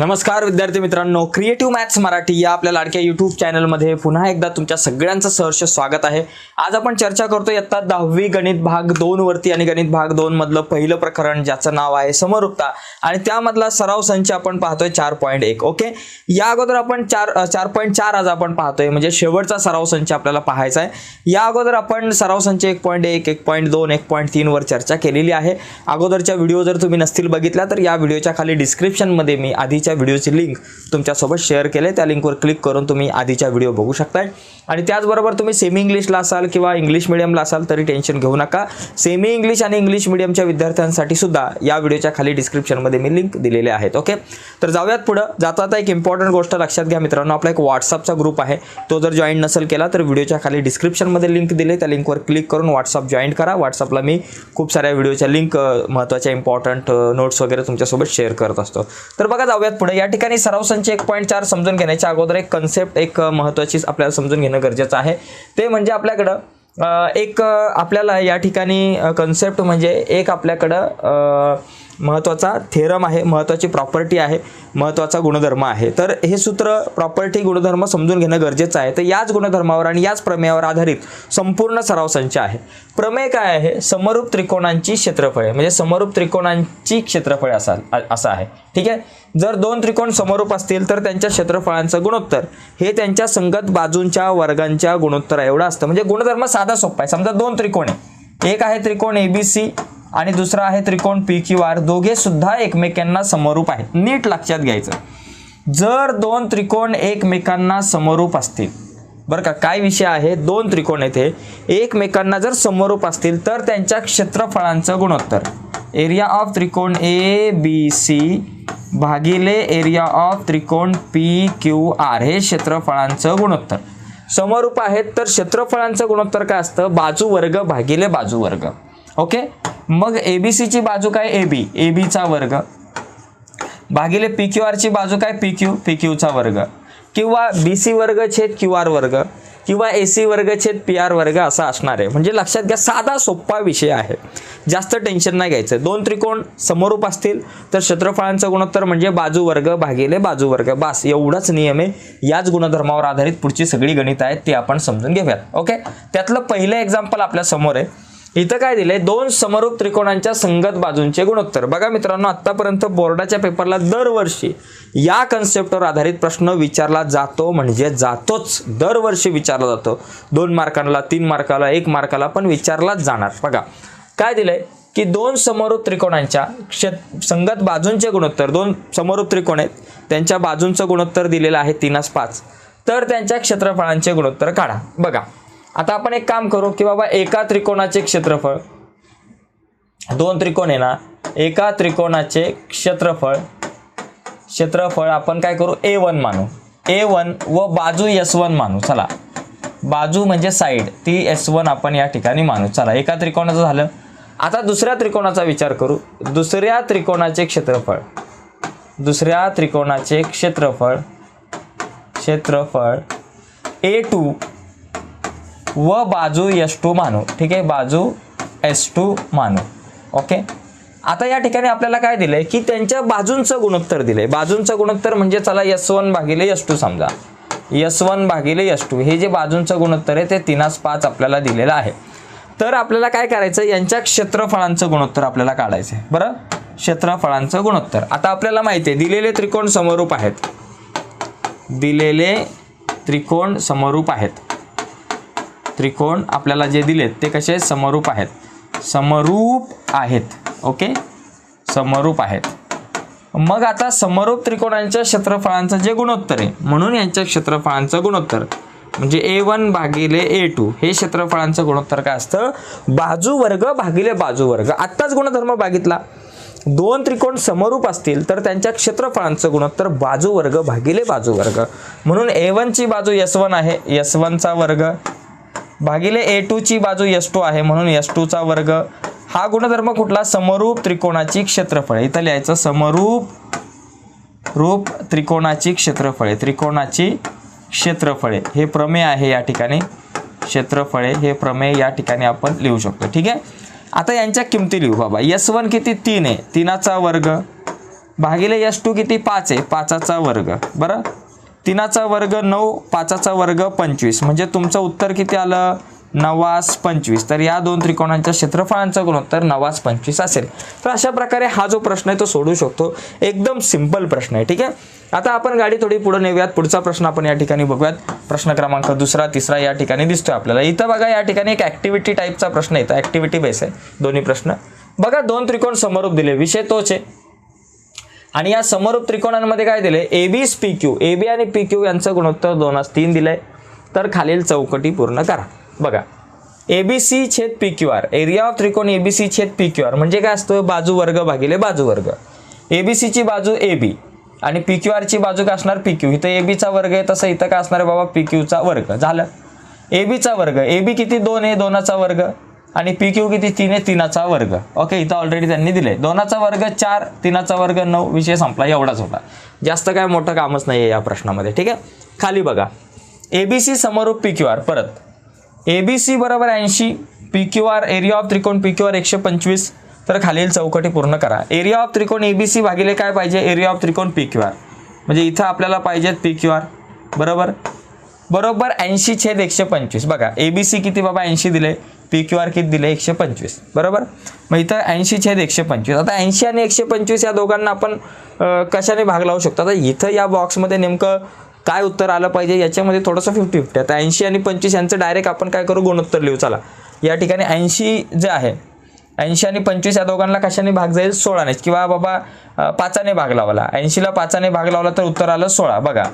नमस्कार विद्यार्थी मित्रांनो. क्रिएटिव्ह मॅथ्स मराठी या आपल्या लाडक्या युट्यूब चॅनलमध्ये पुन्हा एकदा तुमच्या सगळ्यांचं सहर्ष स्वागत आहे. आज आपण चर्चा करतो इयत्ता दहावी गणित भाग दोन वरती आणि गणित भाग दोन मधलं पहिलं प्रकरण ज्याचं नाव आहे समरूपता. आणि त्यामधला सराव संच आपण पाहतोय चार पॉईंट एक ओके या अगोदर आपण चार चार पॉईंट चार आज आपण पाहतोय म्हणजे शेवटचा सराव संच आपल्याला पाहायचा आहे. या अगोदर आपण सराव संच एक पॉईंट एक एक पॉईंट दोन एक पॉईंट तीन वर चर्चा केलेली आहे. अगोदरच्या व्हिडिओ जर तुम्ही नसतील बघितल्या तर या व्हिडिओच्या खाली डिस्क्रिप्शनमध्ये मी आधीच्या व्हिडिओची लिंक तुमच्यासोबत शेअर केले त्या लिंकवर क्लिक करून तुम्ही आधीच्या व्हिडिओ बघू शकताय. आणि त्याचबरोबर तुम्ही सेमी इंग्लिशला असाल किंवा इंग्लिश मिडियमला असाल तरी टेन्शन घेऊ नका. सेमी इंग्लिश आणि इंग्लिश मिडियमच्या विद्यार्थ्यांसाठी सुद्धा या व्हिडिओच्या खाली डिस्क्रिप्शनमध्ये मी लिंक दिलेले आहेत ओके तर जाऊयात पुढं. जाता आता एक इम्पॉर्टंट गोष्ट लक्षात घ्या मित्रांनो. आपला एक व्हॉट्सअपचा ग्रुप आहे. तो जर जॉईन नसेल केला तर व्हिडिओच्या खाली डिस्क्रिप्शनमध्ये लिंक दिले. त्या लिंकवर क्लिक करून व्हॉट्सअप जॉईन करा. व्हॉट्सअपला मी खूप साऱ्या व्हिडिओच्या लिंक महत्त्वाच्या इम्पॉर्टंट नोट्स वगैरे तुमच्यासोबत शेअर करत असतो. तर बघा जाऊयात पुढे या ठिकाणी सराव संच एक पॉईंट चार समजून घेण्याच्या अगोदर एक कन्सेप्ट एक महत्त्वाचीच महत्त्वाची आपल्याला समजून घेणं गरजेचं आहे. ते म्हणजे आपल्याकडं एक आपल्याला या ठिकाणी कन्सेप्ट म्हणजे एक आपल्याकडं महत्त्वाचा थेरम आहे महत्त्वाची प्रॉपर्टी आहे महत्त्वाचा गुणधर्म आहे. तर हे सूत्र प्रॉपर्टी गुणधर्म समजून घेणं गरजेचं आहे. तर याच गुणधर्मावर आणि याच प्रमेयावर आधारित संपूर्ण सराव संच आहे. प्रमेय काय आहे? समरूप त्रिकोणांची क्षेत्रफळे. म्हणजे समरूप त्रिकोणांची क्षेत्रफळे असाल असं आहे. ठीक आहे? जर दोन त्रिकोण समरूप असतील तर त्यांच्या क्षेत्रफळांचं गुणोत्तर. हे त्यांच्या संगत बाजूंच्या वर्गांच्या गुणोत्तर एवढं असतं. म्हणजे गुणधर्म साधा सोपा आहे. समजा दोन त्रिकोण आहे. एक आहे त्रिकोण ए बी सी आणि दुसरा आहे त्रिकोण पी क्यू आर दोघे सुद्धा एकमेकांना समरूप आहेत. नीट लक्षात घ्यायचं. जर दोन त्रिकोण एकमेकांना समरूप असतील बरं का काय विषय आहे? दोन त्रिकोण येथे. एकमेकांना जर समरूप असतील तर त्यांच्या क्षेत्रफळांचं गुणोत्तर. एरिया ऑफ त्रिकोण ए बी सी भागिले एरिया ऑफ त्रिकोण पी क्यू आर हे क्षेत्रफळांचं गुणोत्तर. समरूप आहेत तर क्षेत्रफळांचं गुणोत्तर काय असतं? बाजू वर्ग भागिले बाजू वर्ग ओके? मग ए बी सीची बाजू काय? ए बी ए बीचा वर्ग. भागिले पी क्यू आरची बाजू काय? पी क्यू पी क्यूचा वर्ग. किंवा बी सी वर्ग छेद क्यू आर वर्ग किंवा ए सी वर्ग छेद पी आर वर्ग असा असणार आहे. म्हणजे लक्षात घ्या साधा सोपा विषय आहे. जास्त टेन्शन नाही घ्यायचं. दोन त्रिकोण समरूप असतील तर क्षेत्रफळांचं गुणोत्तर म्हणजे बाजू वर्ग भागिले बाजू वर्ग. बास एवढाच नियम आहे. याच गुणधर्मावर आधारित पुढची सगळी गणित आहेत ती आपण समजून घेऊयात. ओके? त्यातलं पहिलं एक्झाम्पल आपल्यासमोर आहे. इथं काय दिलंय? दोन समरूप त्रिकोणांच्या संगत बाजूंचे गुणोत्तर. बघा मित्रांनो आतापर्यंत बोर्डाच्या पेपरला दरवर्षी या कन्सेप्टवर आधारित प्रश्न विचारला जातो म्हणजे जातोच. दरवर्षी विचारला जातो. दोन मार्कांना तीन मार्काला एक मार्काला पण विचारलाच जाणार. बघा काय दिलंय? की दोन समरूप त्रिकोणांच्या क्षेत संगत बाजूंचे गुणोत्तर दोन समरूप त्रिकोण आहेत त्यांच्या बाजूंचं गुणोत्तर दिलेलं आहे तीनास पाच. तर त्यांच्या क्षेत्रफळांचे गुणोत्तर काढा. बघा आता आपण एक काम करू की बाबा एका त्रिकोणाचे क्षेत्रफळ दोन त्रिकोण आहे ना एका त्रिकोणाचे क्षेत्रफळ क्षेत्रफळ आपण काय करू? ए वन मानू. ए वन व बाजू एस वन मानू. चला. बाजू म्हणजे साईड ती एस वन आपण या ठिकाणी मानू. चला. एका त्रिकोणाचं झालं. आता दुसऱ्या त्रिकोणाचा विचार करू. दुसऱ्या त्रिकोणाचे क्षेत्रफळ. दुसऱ्या त्रिकोणाचे क्षेत्रफळ. क्षेत्रफळ ए टू व बाजू एस टू मानू. ठीक आहे? बाजू एस टू मानू. ओके आता या ठिकाणी आपल्याला काय दिलंय? की त्यांच्या बाजूंचं गुणोत्तर दिलंय. बाजूंचं गुणोत्तर म्हणजे चला यस वन भागिले यश टू समजा. यस वन भागिले यश टू हे जे बाजूंचं गुणोत्तर आहे ते तीनास पाच आपल्याला दिलेलं आहे. तर आपल्याला काय करायचं यांच्या क्षेत्रफळांचं गुणोत्तर आपल्याला काढायचं आहे बरं? क्षेत्रफळांचं गुणोत्तर. आता आपल्याला माहिती आहे दिलेले त्रिकोण समरूप आहेत. दिलेले त्रिकोण समरूप आहेत. त्रिकोण आपल्याला जे दिलेत ते कसे समरूप आहेत. समरूप आहेत. ओके? समरूप आहेत. मग आता समरूप त्रिकोणांच्या क्षेत्रफळांचं जे गुणोत्तर आहे म्हणून यांच्या क्षेत्रफळांचं गुणोत्तर म्हणजे ए वन भागिले ए टू हे क्षेत्रफळांचं गुणोत्तर काय असतं? बाजू वर्ग भागिले बाजू वर्ग. आत्ताच गुणधर्म बघितला. दोन त्रिकोण समरूप असतील तर त्यांच्या क्षेत्रफळांचं गुणोत्तर बाजू वर्ग भागिले बाजू वर्ग. म्हणून ए वनची बाजू एस वन आहे. एस वनचा वर्ग भागिले ए टूची बाजू एस टू आहे म्हणून एस टूचा वर्ग हा गुणधर्म कुठला? समरूप त्रिकोणाची क्षेत्रफळे. इथं लिहायचं समरूप रूप त्रिकोणाची क्षेत्रफळे. त्रिकोणाची क्षेत्रफळे. हे प्रमेय आहे या ठिकाणी. क्षेत्रफळे हे प्रमेय या ठिकाणी आपण लिहू शकतो. ठीक आहे? आता यांच्या किमती लिहू बाबा. एस वन किती तीन आहे? तीनाचा वर्ग. भागिले एस टू किती पाच आहे? पाचाचा वर्ग. बरं? तिनाचा वर्ग नऊ पाचाचा वर्ग पंचवीस. म्हणजे तुमचं उत्तर किती आलं? नवास पंचवीस. तर या दोन त्रिकोणांच्या क्षेत्रफळांचा गुणोत्तर नवास पंचवीस असेल. तर अशा प्रकारे हा जो प्रश्न आहे तो सोडू शकतो. एकदम सिंपल प्रश्न आहे ठीक आहे? आता आपण गाडी थोडी पुढे नेऊयात. पुढचा प्रश्न आपण या ठिकाणी बघूयात. प्रश्न क्रमांक दुसरा तिसरा या ठिकाणी दिसतोय आपल्याला. इथं बघा या ठिकाणी एक ऍक्टिव्हिटी टाईपचा प्रश्न येतो ऍक्टिव्हिटी बेस आहे. दोन्ही प्रश्न. बघा दोन त्रिकोण समरूप दिले. विषय तोच आहे. आणि या समरूप त्रिकोणांमध्ये काय दिले A B P Q. A B आणि पी क्यू यांचं गुणोत्तर दोनास तीन दिलंय. तर खालील चौकटी पूर्ण करा. बघा. ए बी सी छेद P Q R. Area of त्रिकोण ए बी सी छेद पी क्यू आर. म्हणजे काय असतं? बाजू वर्ग भागिले बाजू वर्ग. ए बी सीची बाजू ए बी. आणि पी क्यू आरची बाजू काय असणार? P Q. इथं ए बीचा वर्ग आहे तसं इथं काय असणार आहे बाबा? पी क्यूचा वर्ग. झालं. ए बीचा वर्ग. ए बी किती? दोन आहे दोनाचा वर्ग. आणि पी क्यू किती? तीन आहे तीनाचा वर्ग. ओके इथं ऑलरेडी त्यांनी दिले दोनाचा वर्ग चार तीनाचा वर्ग नऊ विषय संपला एवढाच होता. जास्त काय मोठं कामच नाही आहे या प्रश्नामध्ये ठीक आहे? खाली बघा. ए बी सी समरूप पी क्यू आर परत. ए बी सी बरोबर ऐंशी P Q R area of त्रिकोण पी क्यू आर एकशे पंचवीस. तर खालील चौकटी पूर्ण करा. एरिया ऑफ त्रिकोण ए बी सी भागिले काय पाहिजे? एरिया ऑफ त्रिकोण पी क्यू आर म्हणजे इथं आपल्याला पाहिजेत पी क्यू आर बरोबर? बरोबर ऐंशी छेद एकशे पंचवीस. बघा ए बी सी किती बाबा? ऐंशी दिले. पी क्यू आर किती दिलं? एकशे पंचवीस. बरोबर? मग इथं ऐंशी छेद एकशे पंचवीस. आता ऐंशी आणि एकशे पंचवीस या दोघांना आपण कशाने भाग लावू शकतो? आता इथं या बॉक्समध्ये नेमकं काय उत्तर आलं पाहिजे? याच्यामध्ये थोडंसं फिफ्टी फिफ्टी आता ऐंशी आणि पंचवीस यांचं डायरेक्ट आपण काय करू? गुणोत्तर लिहू. चला. या ठिकाणी ऐंशी जे आहे ऐंशी आणि पंचवीस या दोघांना कशाने भाग जाईल? सोळाने किंवा बाबा पाचाने भाग लावला. ऐंशीला पाचाने भाग लावला तर उत्तर आलं सोळा. बघा.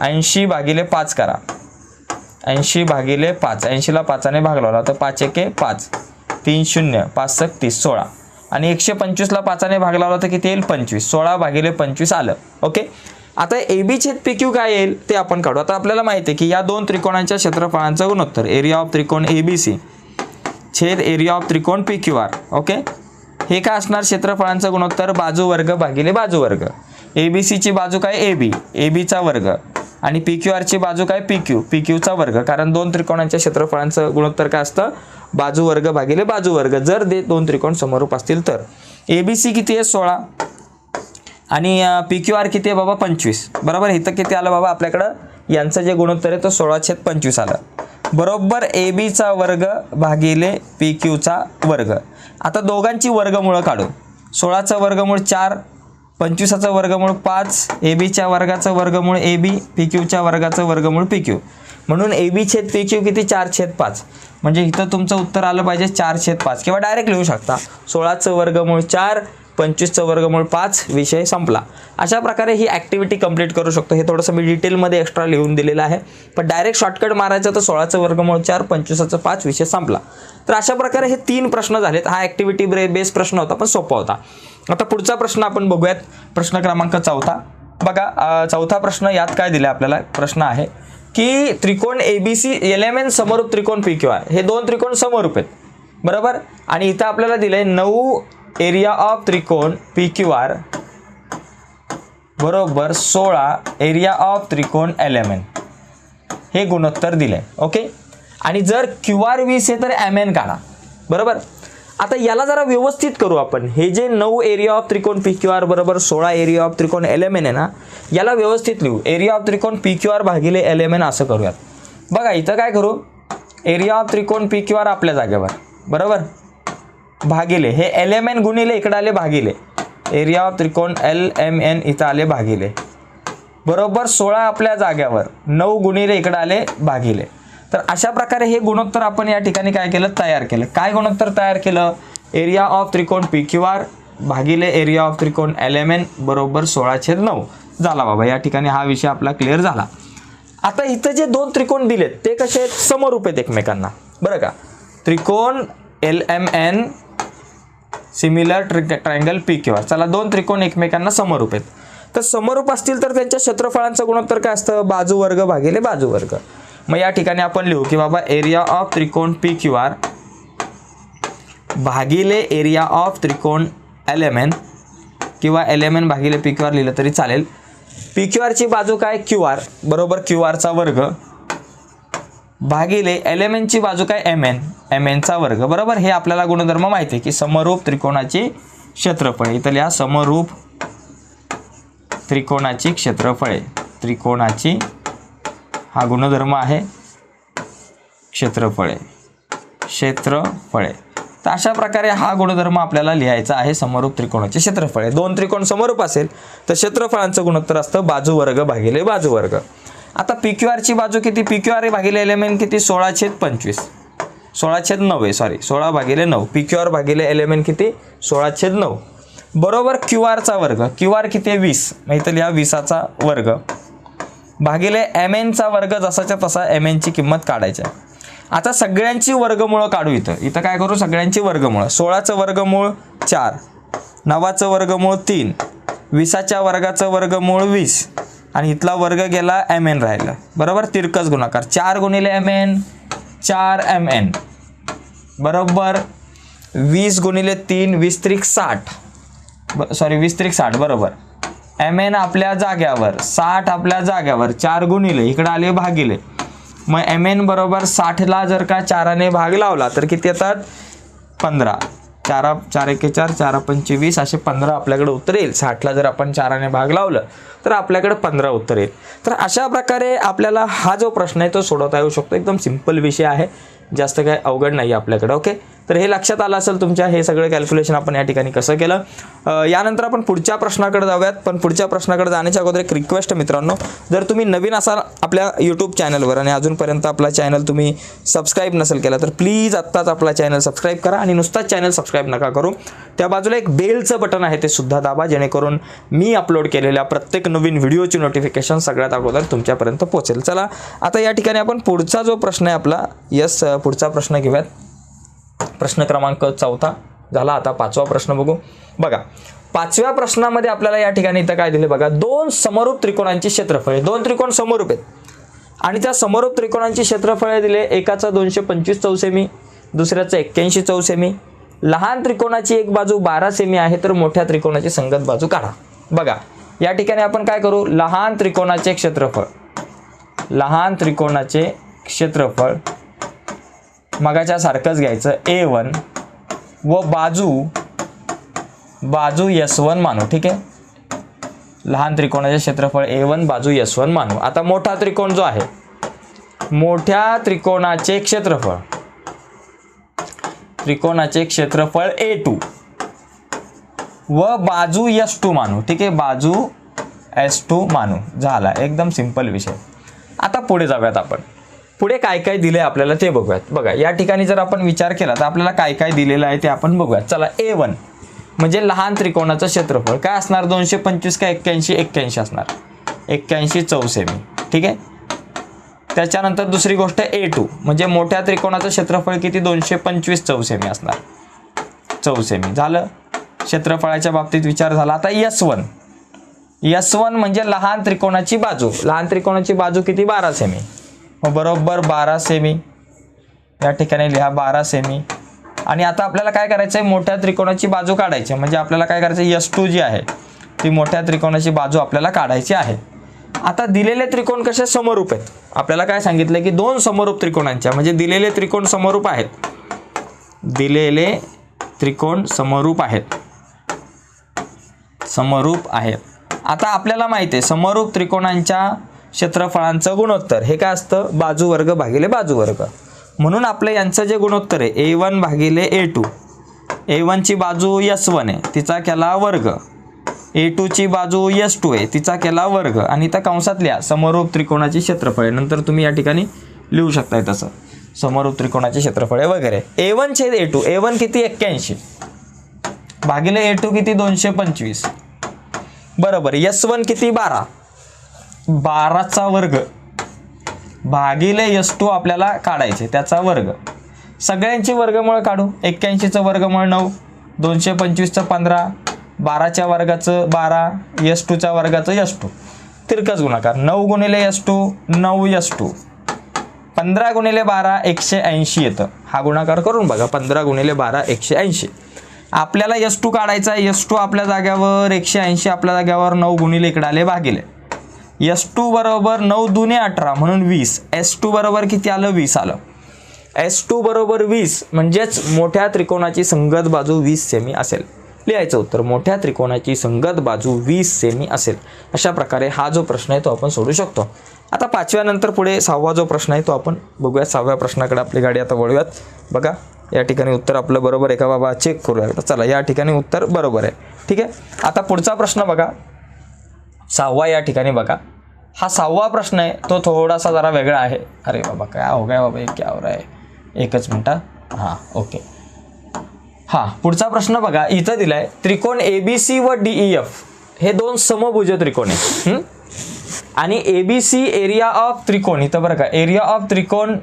ऐंशी भागिले पाच करा. ऐंशी भागिले पाच. ऐंशीला पाचाने भाग लावला तर पाच एके पाच. तीन शून्य. पाच सक तीस सोळा. आणि एकशे पंचवीसला पाचाने भाग लावला तर किती येईल? पंचवीस. सोळा भागिले पंचवीस आलं. ओके? आता ए बी छेद पी क्यू काय येईल? ते आपण काढू. आता आपल्याला माहिती आहे की या दोन त्रिकोणांच्या क्षेत्रफळांचं गुणोत्तर. एरिया ऑफ त्रिकोण ए बी सी छेद एरिया ऑफ त्रिकोण पी क्यू आर ओके? हे काय असणार? क्षेत्रफळांचं गुणोत्तर बाजू वर्ग भागिले बाजू वर्ग. ए बी सीची बाजू काय? ए बी ए बीचा वर्ग. आणि पी क्यू आरची बाजू काय? पी क्यू पी क्यूचा वर्ग. कारण दोन त्रिकोणांच्या क्षेत्रफळांचं गुणोत्तर काय असतं? बाजू वर्ग भागिले बाजू वर्ग. जर दे दोन त्रिकोण समरूप असतील तर. ए बी सी किती आहे? सोळा. आणि पी क्यू आर किती आहे? बाबा पंचवीस. बरोबर? इथं किती आलं बाबा? आपल्याकडं यांचं जे गुणोत्तर आहे तो सोळा छेद पंचवीस आलं. बरोबर? ए बीचा वर्ग भागिले पी क्यूचा वर्ग. आता दोघांची वर्गमुळं काढू. सोळाचं वर्गमूळ चार पंचवीसाचं वर्गमूळ पाच ए बीच्या वर्गाचं वर्गमूळ ए बी पी क्यूच्या वर्गाचं वर्गमूळ पी क्यू. म्हणून ए बी छेद पी क्यू किती? चार छेद पाच. म्हणजे इथं तुमचं उत्तर आलं पाहिजे चार छेद पाच. किंवा डायरेक्ट लिहू शकता. सोळाचं वर्गमूळ चार पंचवीसचं वर्गमूळ पाच विषय संपला. अशा प्रकारे ही ॲक्टिव्हिटी कंप्लीट करू शकतो. हे थोडंसं मी डिटेलमध्ये एक्स्ट्रा लिहून दिलेलं आहे. पण डायरेक्ट शॉर्टकट मारायचं तर सोळाचं वर्गमूळ चार पंचवीसाचं पाच विषय संपला. तर अशा प्रकारे हे तीन प्रश्न झालेत. हा ॲक्टिव्हिटी ब्रे बेस प्रश्न होता पण सोपा होता. आता पुढचा प्रश्न आपण बघूयात. प्रश्न क्रमांक चौथा. बघा चौथा प्रश्न यात काय दिला आपल्याला? प्रश्न आहे की त्रिकोण A B C L M N समरूप त्रिकोण पी क्यू आहे हे दोन त्रिकोण समरूप आहेत. बरोबर? आणि इथं आपल्याला दिलं आहे नऊ एरिया ऑफ त्रिकोण पी क्यू आर बरोबर सोळा एरिया ऑफ त्रिकोण एल एम एन हे गुणोत्तर दिले ओके? आणि जर क्यू आर वीस आहे तर एम एन काढा बरोबर? आता याला जरा व्यवस्थित करू आपण. हे जे नऊ एरिया ऑफ त्रिकोण पी क्यू आर बरोबर सोळा एरिया ऑफ त्रिकोण एल एम एन आहे ना याला व्यवस्थित लिहू. एरिया ऑफ त्रिकोण पी क्यू आर भागिले एल एम एन असं करूयात. बघा इथं काय करू? एरिया ऑफ त्रिकोण पी क्यू आर आपल्या जागेवर बरोबर? भागिले. हे एल एम एन गुणिले इकडे आले भागिले. एरिया ऑफ त्रिकोण एल एम एन इथं आले भागिले. बरोबर सोळा आपल्या जाग्यावर नऊ गुणिले इकडे आले भागिले. तर अशा प्रकारे हे गुणोत्तर आपण या ठिकाणी काय केलं? तयार केलं. काय गुणोत्तर तयार केलं? एरिया ऑफ त्रिकोण पी क्यू आर भागिले एरिया ऑफ त्रिकोण एल एम एन बरोबर सोळा छेद नऊ. झाला बाबा या ठिकाणी हा विषय आपला क्लिअर झाला. आता इथं जे दोन त्रिकोण दिलेत ते कसे आहेत? समरूप आहेत एकमेकांना. बरं का? त्रिकोण L M N similar tri triangle P Q R चला दोन त्रिकोण एकमेकांना समरूप आहेत. तर समरूप असतील तर त्यांच्या क्षेत्रफळांचं गुणोत्तर काय असतं? बाजू वर्ग भागिले बाजू वर्ग. मग या ठिकाणी आपण लिहू की बाबा एरिया ऑफ त्रिकोण पी क्यू आर भागिले एरिया ऑफ त्रिकोण एल एम एन किंवा एल एम एन भागिले पी क्यू आर लिहिलं तरी चालेल. पी क्यू आरची बाजू काय? क्यू आर बरोबर क्यू आरचा वर्ग. भागिले एल एम एनची बाजू काय? एम एन एम एनचा वर्ग. बरोबर? हे आपल्याला गुणधर्म माहिती आहे की समरूप त्रिकोणाची क्षेत्रफळ. इथं लिहा समरूप त्रिकोणाची क्षेत्रफळे. त्रिकोणाची हा गुणधर्म आहे. क्षेत्रफळे. क्षेत्रफळे. तर अशा प्रकारे हा गुणधर्म आपल्याला लिहायचा आहे समरूप त्रिकोणाचे क्षेत्रफळे. दोन त्रिकोण समरूप असेल तर क्षेत्रफळांचं गुणोत्तर असतं बाजू वर्ग भागिले बाजू वर्ग आता पी क्यू आरची बाजू किती? पी क्यू आर भागिले एलिमेंट किती? सोळा छेद पंचवीस. सोळा छेद नऊ आहे सॉरी सोळा भागिले नऊ. पी क्यू आर भागिले एलिमेंट किती? सोळा छेद नऊ. बरोबर क्यू आरचा वर्ग. क्यू आर किती आहे? वीस. नाही तर लिहा वीसाचा वर्ग. भागिले एम एनचा वर्ग जसाच्या तसा एम एनची किंमत काढायची आहे. आता सगळ्यांची वर्गमुळं काढू इथं. इथं काय करू? सगळ्यांची वर्गमुळं. सोळाचं वर्गमूळ चार. नवाचं वर्गमूळ तीन. विसाच्या वर्गाचं वर्गमूळ वीस. आणि इथला वर्ग गेला एम एन राहिला. बरोबर? तिरकस गुणाकार. चार गुणिले एम एन चार एम एन बरोबर? वीस गुणिले तीन वीस त्रिक साठ. सॉरी वीस त्रिक साठ. बरोबर. एम एन आपल्या जाग्यावर साठ आपल्या जाग्यावर चार गुणिले इकडे आले भागिले. मग एम एन बरोबर साठला जर का चाराने भाग लावला तर किती येतात? पंधरा. चारा चार एके चार चारा पंचवीस असे पंधरा आपल्याकडे उतरेल. साठला जर आपण चाराने भाग लावलं तर आपल्याकडे पंधरा उतरेल. तर अशा प्रकारे आपल्याला हा जो प्रश्न आहे तो सोडवता येऊ शकतो. एकदम सिंपल विषय आहे. जास्त काय अवघड नाही आहे आपल्याकडे ओके? तर हे लक्षात आलं असेल तुमच्या हे सगळं कॅल्क्युलेशन आपण या ठिकाणी कसं केलं. यानंतर आपण पुढच्या प्रश्नाकडे जाऊयात. पण पुढच्या प्रश्नाकडे जाण्याच्या अगोदर एक रिक्वेस्ट मित्रांनो. जर तुम्ही नवीन असाल आपल्या यूट्यूब चॅनलवर आणि अजूनपर्यंत आपला चॅनल तुम्ही सबस्क्राईब नसेल केला तर प्लीज आत्ताच आपला चॅनल सबस्क्राईब करा आणि नुसताच चॅनल सबस्क्राईब नका करू. त्या बाजूला एक बेलचं बटन आहे ते सुद्धा दाबा जेणेकरून मी अपलोड केलेल्या प्रत्येक नवीन व्हिडिओची नोटिफिकेशन सगळ्यात अगोदर तुमच्यापर्यंत पोहोचेल. चला आता या ठिकाणी आपण पुढचा जो प्रश्न आहे आपला यस पुढचा प्रश्न घेऊयात. प्रश्न क्रमांक चौथा झाला. आता पाचवा प्रश्न बघू. बघा पाचव्या प्रश्नामध्ये आपल्याला या ठिकाणी इथं काय दिले बघा दोन समरूप त्रिकोणांची क्षेत्रफळे दोन त्रिकोण समरूप आहेत. आणि त्या समरूप त्रिकोणांची क्षेत्रफळे दिले एकाचा दोनशे पंचवीस चौसेमी दुसऱ्याचं एक्क्याऐंशी चौसेमी. लहान त्रिकोणाची एक बाजू बारा सेमी आहे तर मोठ्या त्रिकोणाची संगत बाजू काढा. बघा या ठिकाणी आपण काय करू? लहान त्रिकोणाचे क्षेत्रफळ. लहान त्रिकोणाचे क्षेत्रफळ मगाच्या सारखंच घ्यायचं. ए वन व बाजू बाजू यस वन मानू ठीक आहे? लहान त्रिकोणाचे क्षेत्रफळ ए वन बाजू यस वन मानू. आता मोठा त्रिकोण जो आहे मोठ्या त्रिकोणाचे क्षेत्रफळ त्रिकोणाचे क्षेत्रफळ ए टू व बाजू एस टू मानू ठीक आहे? बाजू एस टू मानू. झाला. एकदम सिंपल विषय. आता पुढे जाऊयात आपण. पुढे काय काय दिले आपल्याला ते बघूयात. बघा या ठिकाणी जर आपण विचार केला तर आपल्याला काय काय दिलेलं आहे ते आपण बघूयात. चला ए वन म्हणजे लहान त्रिकोणाचं क्षेत्रफळ. काय असणार? दोनशे पंचवीस का एक्क्याऐंशी? एक्क्याऐंशी असणार. एक्क्याऐंशी चौसेमी ठीक आहे? त्याच्यानंतर दुसरी गोष्ट ए टू म्हणजे मोठ्या त्रिकोणाचं क्षेत्रफळ किती? दोनशे पंचवीस चौसेमी असणार. चौसेमी झालं? क्षेत्रफळाच्या बाबतीत विचार झाला. आता यस वन यस वन म्हणजे लहान त्रिकोणाची बाजू. लहान त्रिकोणाची बाजू किती? बारा सेमी मग बरोबर बारा सेमी या ठिकाणी लिहा बारा सेमी आणि आता आपल्याला काय करायचं आहे मोठ्या त्रिकोणाची बाजू काढायची आहे. म्हणजे आपल्याला काय करायचं यस टू जी आहे. ती मोठ्या त्रिकोणाची बाजू आपल्याला काढायची आहे. आता दिलेले त्रिकोण कसे? समरूप आहेत. आपल्याला काय सांगितलं की दोन समरूप त्रिकोणांच्या म्हणजे दिलेले त्रिकोण समरूप आहेत. दिलेले त्रिकोण समरूप आहेत. समरूप आहेत. आता आपल्याला माहिती आहे समरूप त्रिकोणांच्या क्षेत्रफळांचं गुणोत्तर. हे काय असतं? बाजू वर्ग भागिले बाजू वर्ग. म्हणून आपलं यांचं जे गुणोत्तर आहे ए वन भागिले ए टू. ए वनची बाजू यस वन आहे तिचा केला वर्ग. ए टूची बाजू यस टू आहे तिचा केला वर्ग. आणि त्या कंसात लिहा समरूप त्रिकोणाची क्षेत्रफळे. नंतर तुम्ही या ठिकाणी लिहू शकताय तसं. समरूप त्रिकोणाचे क्षेत्रफळे वगैरे. ए वन छेद ए टू. ए वन किती? एक्क्याऐंशी. भागिले ए टू किती? दोनशे पंचवीस. बरोबर. यस वन किती? बारा. बाराचा वर्ग. भागिले यस टू आपल्याला काढायचे त्याचा वर्ग. सगळ्यांची वर्गमुळं काढू. एक्क्याऐंशीचं वर्गमुळ नऊ दोनशे पंचवीसचं पंधरा बाराच्या वर्गाचं बारा यस टूच्या वर्गाचं यस टू तिरकस गुणाकार. नऊ गुणिले यस टू नऊ यस टू पंधरा गुणिले बारा एकशे ऐंशी येतं. हा गुणाकार करून बघा. पंधरा गुणिले बारा एकशे ऐंशी. आपल्याला यस टू काढायचा आहे. यस टू आपल्या जाग्यावर एकशे ऐंशी आपल्या जाग्यावर नऊ गुणिले इकडे आले भागिले. एस टू बरोबर नऊ दुने अठरा म्हणून वीस. एस टू बरोबर किती आलं? वीस आलं. एस टू बरोबर वीस म्हणजेच मोठ्या त्रिकोणाची संगत बाजू वीस सेमी असेल. लिहायचं उत्तर मोठ्या त्रिकोणाची संगत बाजू वीस सेमी असेल. अशा प्रकारे हा जो प्रश्न आहे तो आपण सोडू शकतो. आता पाचव्यानंतर पुढे सहावा जो प्रश्न आहे तो आपण बघूया सहाव्या प्रश्नाकडे आपली गाडी आता वळूयात. बघा या ठिकाणी उत्तर आपलं बरोबर आहे का? बाबा चेक करूया. तर चला या ठिकाणी उत्तर बरोबर आहे. ठीक आहे? आता पुढचा प्रश्न बघा. सहावा या ठिकाणी बघा. हा सहावा प्रश्न आहे. तो थोडासा जरा वेगळा आहे. अरे बाबा काय हो गया बाबा एक क्या हो एकच मिनटं हां. ओके. हां पुढचा प्रश्न बघा. इथं दिलाय त्रिकोण ए बी सी व डी ई एफ हे दोन समभुज त्रिकोण आहे आणि A B C area of त्रिकोण इथं बरं का एरिया ऑफ त्रिकोण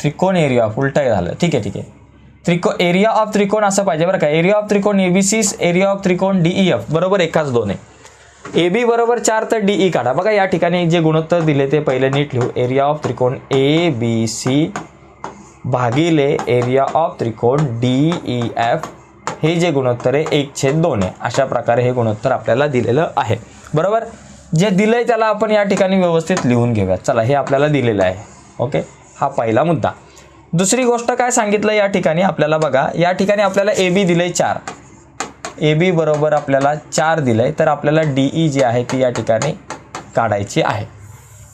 त्रिकोण एरिया ऑफ उलटा झालं. ठीक आहे ठीक आहे. त्रिको एरिया ऑफ त्रिकोण असं पाहिजे बरं का. एरिया ऑफ त्रिकोण A B C area of त्रिकोण डी ई एफ बरोबर एकाच दोन आहे ए बी बरोबर चार तर डी ई काढा. बघा या ठिकाणी जे गुणोत्तर दिले ते पहिले नीट लिहू. एरिया ऑफ त्रिकोण ए बी सी भागिले एरिया ऑफ त्रिकोण डी ई एफ हे जे गुणोत्तर आहे एक छेद दोन आहे. अशा प्रकारे हे गुणोत्तर आपल्याला दिलेलं आहे. बरोबर? जे दिलं आहे त्याला आपण या ठिकाणी व्यवस्थित लिहून घेऊयात चला हे आपल्याला दिलेलं आहे. ओके हा पहिला मुद्दा. दुसरी गोष्ट काय सांगितलं या ठिकाणी आपल्याला बघा या ठिकाणी आपल्याला ए बी दिलंय चार. ए बी बरोबर आपल्याला चार दिलंय तर आपल्याला डी ई जी आहे ती या ठिकाणी काढायची आहे.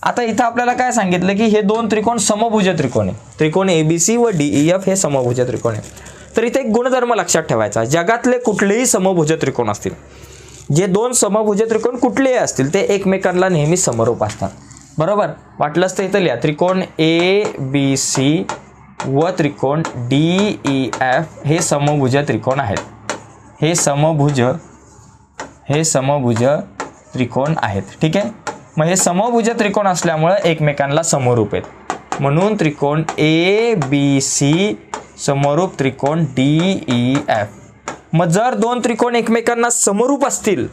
आता इथं आपल्याला काय सांगितलं की हे दोन त्रिकोण समभुज त्रिकोण आहे. त्रिकोण ए बी सी व डी ई एफ हे समभुज त्रिकोण आहे. तर इथे एक गुणधर्म लक्षात ठेवायचा जगातले कुठलेही समभुज त्रिकोण असतील जे दोन समभुज त्रिकोण कुठलेही असतील ते एकमेकांना नेहमी समरूप असतात. बरोबर? वाटलंच तर इथं लिहा त्रिकोण ए बी सी व त्रिकोण डी ई एफ हे समभुज त्रिकोण आहेत. हे समभुज हे समभुज त्रिकोण आहेत. ठीक आहे? मग हे समभुज त्रिकोण असल्यामुळं एकमेकांना समरूप आहेत. म्हणून त्रिकोण ए बी सी समरूप त्रिकोण डी ई एफ मग जर दोन त्रिकोण एकमेकांना समरूप असतील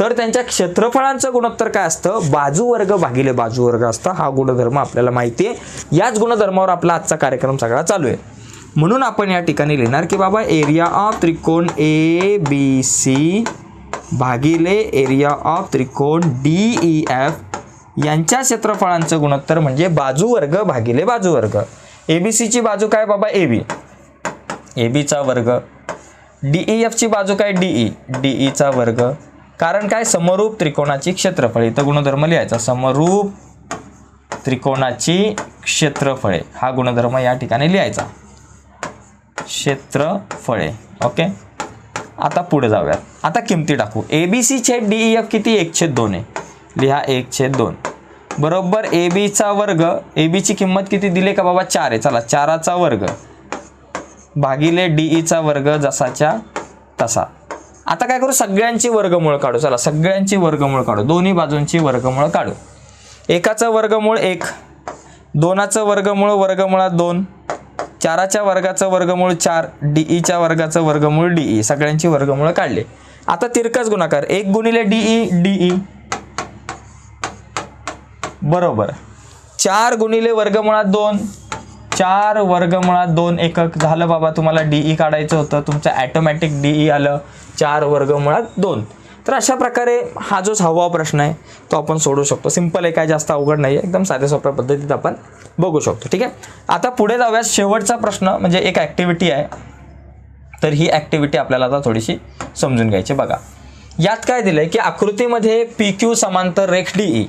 तर त्यांच्या क्षेत्रफळांचं गुणोत्तर काय असतं? बाजू वर्ग भागिले बाजू वर्ग असतं. हा गुणधर्म आपल्याला माहिती आहे. याच गुणधर्मावर आपला आजचा कार्यक्रम सगळा चालू आहे. म्हणून आपण या ठिकाणी लिहिणार की बाबा एरिया ऑफ त्रिकोण ए बी सी भागिले एरिया ऑफ त्रिकोण डी ई एफ यांच्या क्षेत्रफळांचं गुणोत्तर म्हणजे बाजू वर्ग भागिले बाजू वर्ग. ए बी सीची बाजू काय बाबा? ए बी ए बीचा वर्ग. डी ई e, एफची बाजू काय? डी ई डी ईचा वर्ग. कारण काय? समरूप त्रिकोणाची क्षेत्रफळे. इथं गुणधर्म लिहायचा. समरूप त्रिकोणाची क्षेत्रफळे. हा गुणधर्म या ठिकाणी लिहायचा. क्षेत्रफळे. ओके? आता पुढे जाऊयात. आता किमती टाकू. ए बी सी छेद डी ई एफ किती? एक छेद दोन आहे. लिहा एक छेद दोन. बरोबर ए बीचा वर्ग. ए बीची किंमत किती दिली? का बाबा चार आहे. चला चाराचा वर्ग. भागिले डी ईचा e वर्ग जसाच्या तसा. आता काय करू? सगळ्यांची वर्गमूळ काढू. चला सगळ्यांची वर्गमूळ काढू. दोन्ही बाजूंची वर्गमूळ काढू. एकाचं वर्गमूळ एक दोनाचं वर्गमूळ वर्गमुळात दोन चाराच्या वर्गाचं वर्गमूळ चार डी ईच्या वर्गाचं वर्गमूळ डी ई सगळ्यांची वर्गमूळ काढले. आता तिरकस गुणाकार. एक गुणिले डी ई डी ई बरोबर. चार गुणिले वर्गमुळात दोन चार वर्गमुळात दोन एकक झालं बाबा तुम्हाला डी ई काढायचं होतं. तुमचं ॲटोमॅटिक डी ई आलं चार वर्गमुळात दोन. तर अशा प्रकारे हा जो सहावा प्रश्न आहे तो आपण सोडू शकतो. सिंपल आहे काय जास्त अवघड नाही आहे एकदम साध्या सोप्या पद्धतीत आपण बघू शकतो. ठीक आहे? आता पुढे जाऊया. शेवटचा प्रश्न म्हणजे एक ॲक्टिव्हिटी आहे. तर ही ॲक्टिव्हिटी आपल्याला आता थोडीशी समजून घ्यायची बघा. यात काय दिलं आहे की आकृतीमध्ये पी क्यू समांतर रेख डी ई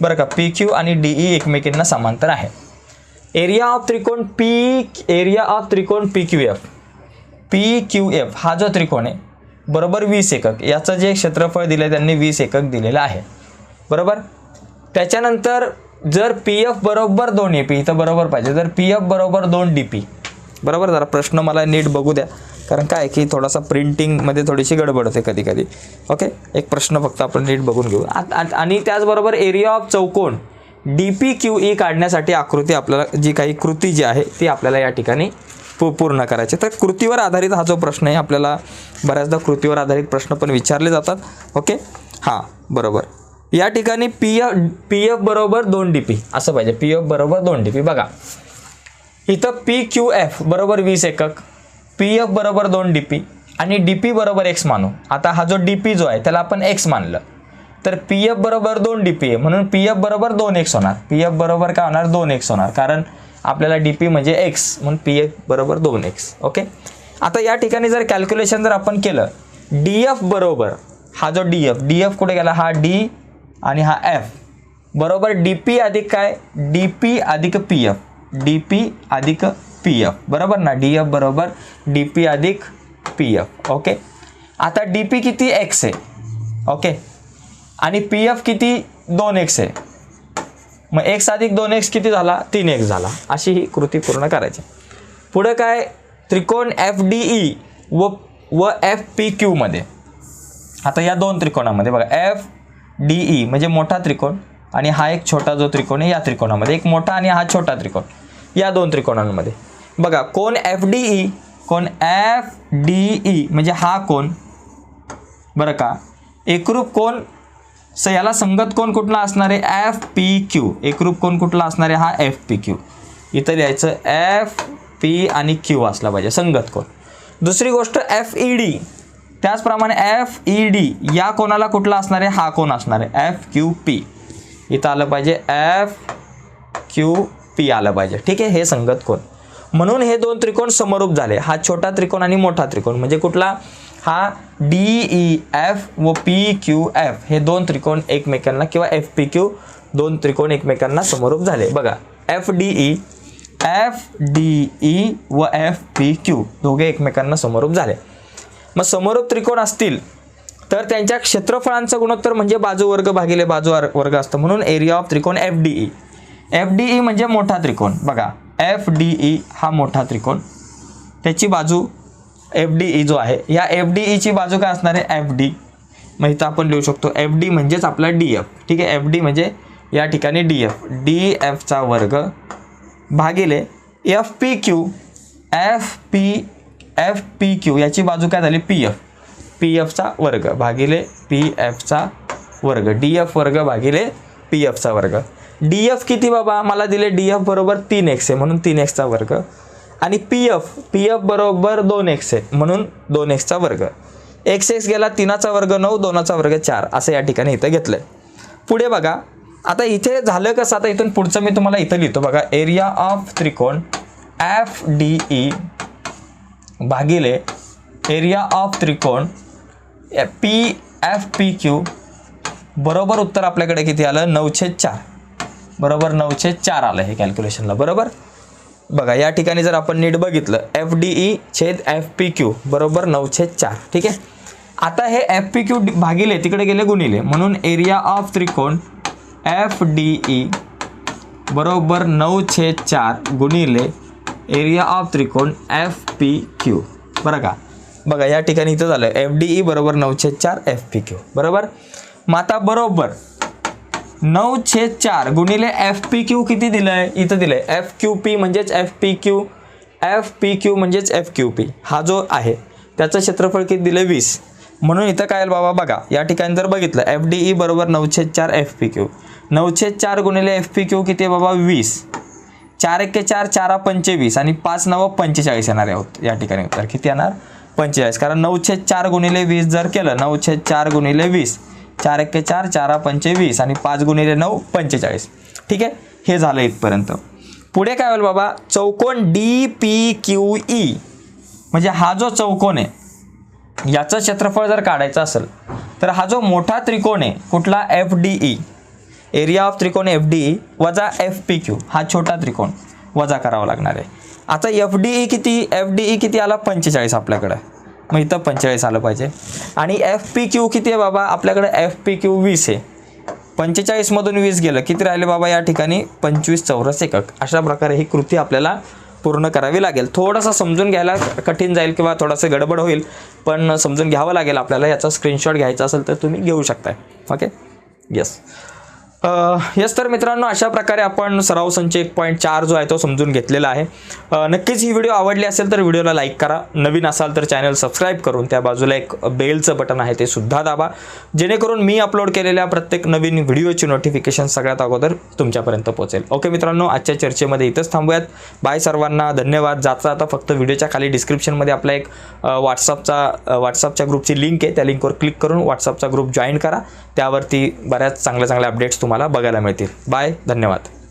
बरं का? पी क्यू आणि डी ई एकमेकींना समांतर आहे. एरिया ऑफ त्रिकोण पी एरिया ऑफ त्रिकोण P Q F P Q F हा जो त्रिकोण आहे बरोबर वीस एकक याचं जे क्षेत्रफळ दिलं आहे त्यांनी वीस एकक दिलेलं आहे. बरोबर? त्याच्यानंतर जर पी एफ बरोबर दोन ए पी इथं बरोबर पाहिजे जर पी एफ बरोबर दोन डी पी बरोबर? जरा प्रश्न मला नीट बघू द्या कारण काय की थोडासा प्रिंटिंगमध्ये थोडीशी गडबड होते कधी कधी. ओके एक प्रश्न फक्त आपण नीट बघून घेऊ. आणि त्याचबरोबर एरिया ऑफ चौकोन डी पी क्यू ई काढण्यासाठी आकृती आपल्याला जी काही कृती जी आहे ती आपल्याला या ठिकाणी पूर्ण करायची. तर कृतीवर आधारित हा जो प्रश्न आहे आपल्याला बऱ्याचदा कृतीवर आधारित प्रश्न पण विचारले जातात. ओके? हां बरोबर. या ठिकाणी पी एफ पी एफ बरोबर दोन डी पी असं पाहिजे. पी एफ बरोबर दोन डी पी बघा. इथं पी क्यू एफ बरोबर वीस एकक पी एफ बरोबर दोन डी पी आणि डी पी बरोबर एक्स मानू. आता हा जो डी पी जो आहे त्याला आपण एक्स मानलं. तर पी एफ बरोबर दोन डी पी ए म्हणून पी एफ बरोबर दोन एक्स होणार. पी एफ बरोबर काय होणार? दोन एक्स होणार. कारण आपल्याला डी पी म्हणजे एक्स म्हणून पी एफ बरोबर दोन एक्स ओके? आता या ठिकाणी जर कॅल्क्युलेशन जर आपण केलं डी एफ बरोबर हा जो डी एफ डी एफ कुठे गेला? हा डी आणि हा एफ बरोबर डी पी अधिक काय? डी पी अधिक पी एफ डी पी अधिक पी एफ बरोबर ना? डी एफ बरोबर डी पी अधिक पी एफ ओके? आता डी पी किती एक्स आहे? ओके? आणि पी एफ किती? दोन एक्स आहे. मग एक्स अधिक दोन एक्स किती झाला? तीन एक्स झाला. अशी ही कृती पूर्ण करायची. पुढं काय? त्रिकोण एफ डी ई व व एफ पी क्यूमध्ये आता या दोन त्रिकोणामध्ये बघा. एफ डी ई म्हणजे मोठा त्रिकोण आणि हा एक छोटा जो त्रिकोण आहे या त्रिकोणामध्ये. एक मोठा आणि हा छोटा त्रिकोण. या दोन त्रिकोणांमध्ये. बघा कोण एफ डी ई कोण एफ डी ई म्हणजे हा कोण? बरं का. एकरूप कोण? स याला संगत कोण कुठला असणार? आहे एफ पी क्यू एकरूप कोण कुठला असणार? आहे हा एफ पी क्यू इथं लिहायचं एफ पी आणि क्यू असला पाहिजे. संगत कोण? दुसरी गोष्ट एफ ई डी त्याचप्रमाणे एफ ई डी या कोणाला कुठला असणार? आहे हा कोण असणार? आहे एफ क्यू पी इथं आलं पाहिजे एफ क्यू पी आलं पाहिजे. ठीक आहे? हे संगत कोण? म्हणून हे दोन त्रिकोण समरूप झाले. हा छोटा त्रिकोण आणि मोठा त्रिकोण. म्हणजे कुठला? हा डी ई एफ व पी क्यू एफ हे दोन त्रिकोण एकमेकांना किंवा एफ पी क्यू दोन त्रिकोण एकमेकांना समरूप झाले. बघा F D E F D E व एफ पी क्यू दोघे एकमेकांना समरूप झाले. मग समरूप त्रिकोण असतील तर त्यांच्या क्षेत्रफळांचं गुणोत्तर म्हणजे बाजू वर्ग भागिले बाजू वर्ग असतं म्हणून एरिया ऑफ त्रिकोण F D E F D E म्हणजे मोठा त्रिकोण. बघा एफ डी ई हा मोठा त्रिकोण. त्याची बाजू एफ डी ई जो आहे या एफ डी ईची बाजू काय असणार आहे? F D. मग इथं आपण लिहू शकतो एफ डी म्हणजेच आपला डी एफ. ठीक आहे? एफ डी म्हणजे या ठिकाणी डी एफ. डी एफचा वर्ग भागिले F P Q F P F P Q याची बाजू काय झाली? P F. पी एफचा वर्ग भागिले पी एफचा वर्ग. डी एफ वर्ग भागिले पी एफचा वर्ग. डी एफ किती बाबा? मला दिले डी एफ बरोबर तीन एक्स आहे म्हणून तीन एक्सचा वर्ग. आणि पी एफ पी एफ बरोबर दोन एक्स आहे. म्हणून दोन एक्सचा वर्ग. एक्स एक्स गेला तीनाचा वर्ग नऊ दोनाचा वर्ग चार. असं या ठिकाणी इथं घेतलं आहे पुढे बघा. आता इथे झालं कसं? आता इथून पुढचं मी तुम्हाला इथं लिहितो. बघा एरिया ऑफ त्रिकोण एफ डी ई भागिले एरिया ऑफ त्रिकोण पी एफ पी क्यू बरोबर उत्तर आपल्याकडे किती आलं? नऊशे चार. बरोबर नऊशे चार आलं हे कॅल्क्युलेशनला बरोबर? बघा या ठिकाणी जर आपण नीट बघितलं एफ डी ई छेद एफ पी क्यू बरोबर नऊशे चार ठीक आहे? आता हे एफ पी क्यू भागिले तिकडे गेले गुणिले. म्हणून एरिया ऑफ त्रिकोण एफ डी ई बरोबर नऊ छेद चार गुणिले एरिया ऑफ त्रिकोण एफ पी क्यू. बरं का? बघा या ठिकाणी इथं झालं एफ डी ई बरोबर नऊ छेद चार एफ पी क्यू. बरोबर? मग आता बरोबर नऊ छेद चार गुणिले एफ पी क्यू किती दिलं आहे इथं दिलं आहे एफ क्यू पी म्हणजेच F P Q F P Q म्हणजेच एफ क्यू पी हा जो आहे त्याचं क्षेत्रफळ किती दिलं वीस. म्हणून इथं काय बाबा बघा. या ठिकाणी जर बघितलं एफ डी ई बरोबर नऊशे चार एफ पी क्यू नऊशे चार गुणिले एफ पी क्यू किती आहे बाबा? वीस. चार एक्के चार चारा पंचेवीस. आणि पाच नव पंचेचाळीस येणार आहोत या ठिकाणी. उत्तर किती येणार? पंचेचाळीस. कारण नऊशे चार गुणिले वीस जर केलं नऊशे चार गुणिले वीस. चार एक्के चार चारा पंचवीस आणि पाच गुणिले नऊ पंचेचाळीस. ठीक आहे? हे झालं इथपर्यंत. पुढे काय होईल बाबा? चौकोन डी पी क्यू ई. म्हणजे हा जो चौकोन आहे याचं क्षेत्रफळ जर काढायचं असेल तर हा जो मोठा त्रिकोण आहे कुठला? F D E. Area of त्रिकोण एफ डी ई वजा एफ पी क्यू. हा छोटा त्रिकोण वजा करावा लागणार आहे. आता एफ डी ई किती? एफ डी ई किती आला? पंचेचाळीस आपल्याकडं. मग इथं पंचेचाळीस आलं पाहिजे. आणि एफ पी क्यू किती आहे बाबा? आपल्याकडे एफ पी क्यू वीस आहे. पंचेचाळीसमधून वीस गेलं. किती राहिले बाबा या ठिकाणी? पंचवीस चौरस एकक. अशा प्रकारे ही कृती आपल्याला पूर्ण करावी लागेल. थोडंसं समजून घ्यायला कठीण जाईल किंवा थोडंसं गडबड होईल पण समजून घ्यावं लागेल आपल्याला. याचा स्क्रीनशॉट घ्यायचा असेल तर तुम्ही घेऊ शकताय. ओके येस येस तर मित्रांनो अशा प्रकारे आपण सराव संच एक पॉईंट चार जो आहे तो समजून घेतलेला आहे. नक्कीच ही व्हिडिओ आवडली असेल तर व्हिडिओला लाईक करा. नवीन असाल तर चॅनल सबस्क्राईब करून त्या बाजूला एक बेलचं बटन आहे ते सुद्धा दाबा. जेणेकरून मी अपलोड केलेल्या प्रत्येक नवीन व्हिडिओची नोटिफिकेशन सगळ्यात अगोदर तुमच्यापर्यंत पोहोचेल. ओके मित्रांनो आजच्या चर्चेमध्ये इथंच थांबूयात. बाय सर्वांना. धन्यवाद. जाता आता फक्त व्हिडिओच्या खाली डिस्क्रिप्शनमध्ये आपला एक व्हॉट्सअपचा व्हॉट्सअपच्या ग्रुपची लिंक आहे. त्या लिंकवर क्लिक करून व्हॉट्सअपचा ग्रुप जॉईन करा. त्यावरती बऱ्याच चांगल्या चांगल्या अपडेट्स तुम्हाला बघायला मिळतील. बाय धन्यवाद.